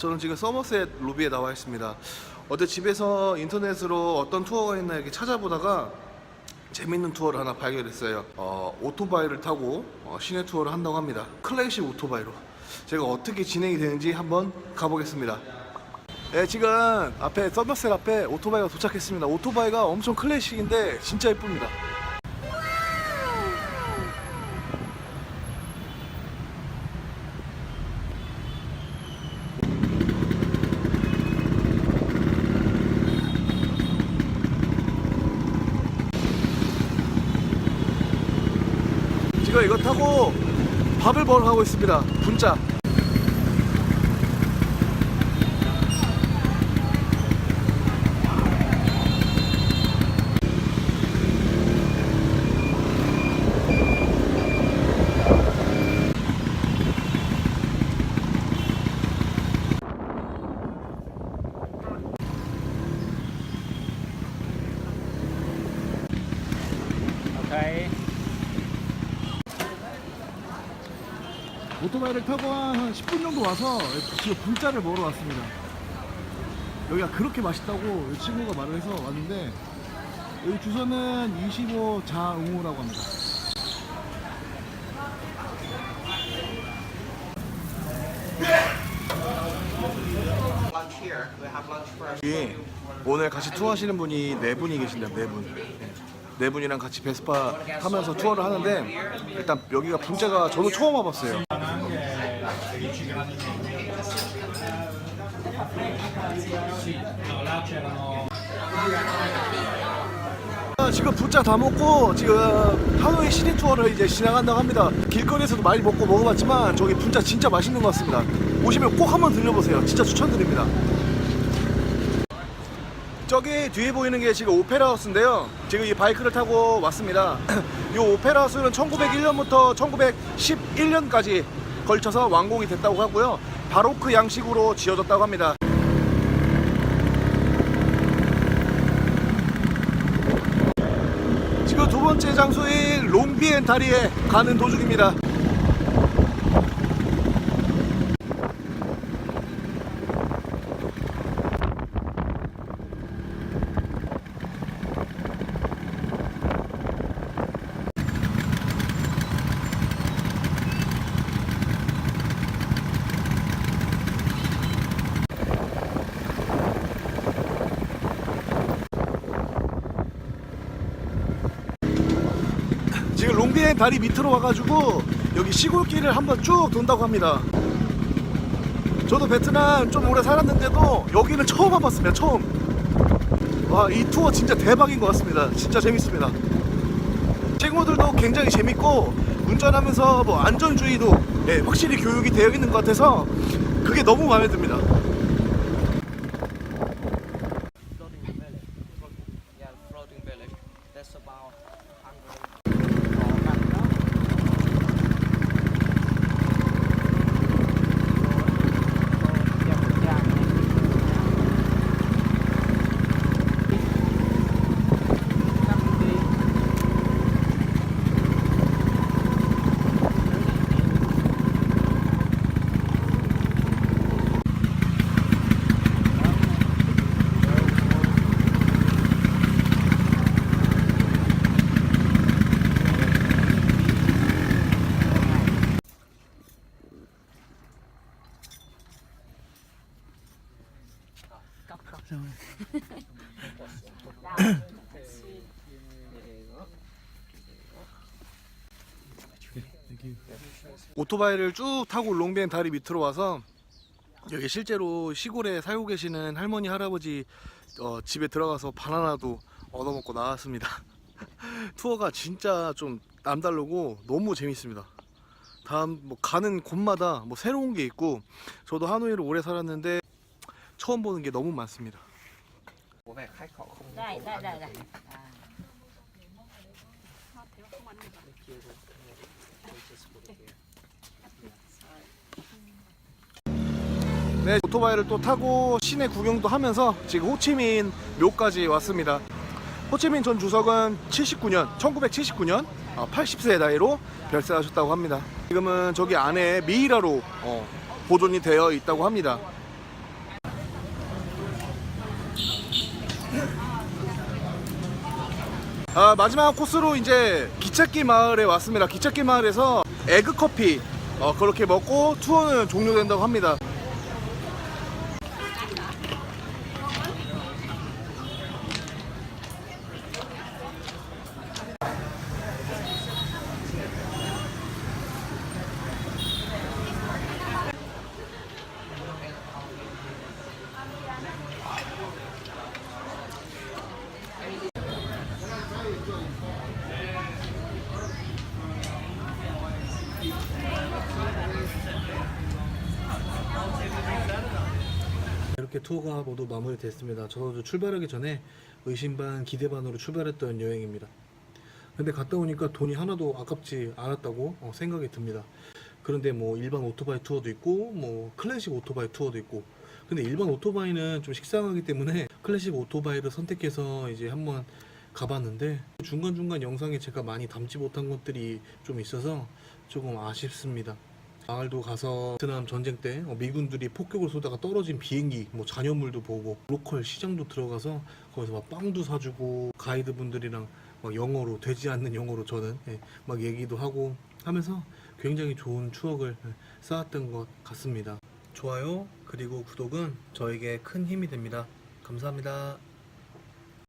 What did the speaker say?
저는 지금 서머셋 로비에 나와 있습니다. 어제 집에서 인터넷으로 어떤 투어가 있나 이렇게 찾아보다가 재밌는 투어를 하나 발견했어요. 어, 오토바이를 타고 어, 시내 투어를 한다고 합니다. 클래식 오토바이로. 제가 어떻게 진행이 되는지 한번 가보겠습니다. 네, 지금 앞에 서머셋 앞에 오토바이가 도착했습니다. 오토바이가 엄청 클래식인데 진짜 예쁩니다. 지금 이거 타고 밥을 가고 있습니다. 분짜. 오토바이를 타고 한 10분 정도 와서 지금 분짜를 먹으러 왔습니다. 여기가 그렇게 맛있다고 이 친구가 말을 해서 왔는데 여기 주소는 25 자응호라고 합니다. 여기 오늘 같이 투어하시는 분이 네 분이 계신데요, 네 분. 네 분이랑 같이 베스파 타면서 투어를 하는데 일단 여기가 분짜가 저도 처음 와봤어요. 아, 지금 분짜 다 먹고 지금 하노이 시내 투어를 이제 지나간다고 합니다. 길거리에서도 많이 먹고 먹어봤지만 저기 분짜 진짜 맛있는 것 같습니다. 오시면 꼭 한번 들려보세요. 진짜 추천드립니다. 저기 뒤에 보이는 게 지금 오페라 하우스인데요. 지금 이 바이크를 타고 왔습니다. 이 오페라 하우스는 1901년부터 1911년까지 걸쳐서 완공이 됐다고 하고요. 바로크 양식으로 지어졌다고 합니다. 지금 두 번째 장소인 롱비엔 다리에 가는 도중입니다. 지금 롱비엔 다리 밑으로 와가지고 여기 시골길을 한번 쭉 돈다고 합니다. 저도 베트남 좀 오래 살았는데도 여기는 처음 와봤습니다. 처음. 와, 이 투어 진짜 대박인 것 같습니다. 진짜 재밌습니다. 친구들도 굉장히 재밌고 운전하면서 뭐 안전주의도 예, 확실히 교육이 되어 있는 것 같아서 그게 너무 마음에 듭니다. 오토바이를 쭉 타고 롱비엔 다리 밑으로 와서 여기 실제로 시골에 살고 계시는 할머니 할아버지 어, 집에 들어가서 바나나도 얻어먹고 나왔습니다. 투어가 진짜 좀 남다르고 너무 재밌습니다. 다음 뭐 가는 곳마다 뭐 새로운 게 있고 저도 하노이를 오래 살았는데 처음 보는 게 너무 많습니다. À. 네, 오토바이를 또 타고 시내 구경도 하면서 지금 호치민 묘까지 왔습니다. 호치민 전 주석은 79년, 1979년 80세 나이로 별세하셨다고 합니다. 지금은 저기 안에 미이라로 어, 보존이 되어 있다고 합니다. 아, 마지막 코스로 이제 기찻길 마을에 왔습니다. 기찻길 마을에서 에그 커피 어, 그렇게 먹고 투어는 종료된다고 합니다. 이렇게 투어가 모두 마무리됐습니다. 저도 출발하기 전에 의심 반 기대 반으로 출발했던 여행입니다. 근데 갔다 오니까 돈이 하나도 아깝지 않았다고 어, 생각이 듭니다. 그런데 뭐 일반 오토바이 투어도 있고 뭐 클래식 오토바이 투어도 있고 근데 일반 오토바이는 좀 식상하기 때문에 클래식 오토바이를 선택해서 이제 한번 가봤는데 중간중간 영상에 제가 많이 담지 못한 것들이 좀 있어서 조금 아쉽습니다. 마을도 가서 베트남 전쟁 때 어, 미군들이 폭격을 쏘다가 떨어진 비행기 뭐 잔여물도 보고 로컬 시장도 들어가서 거기서 막 빵도 사주고 가이드 분들이랑 막 영어로 되지 않는 영어로 저는 예, 막 얘기도 하고 하면서 굉장히 좋은 추억을 예, 쌓았던 것 같습니다. 좋아요 그리고 구독은 저에게 큰 힘이 됩니다. 감사합니다.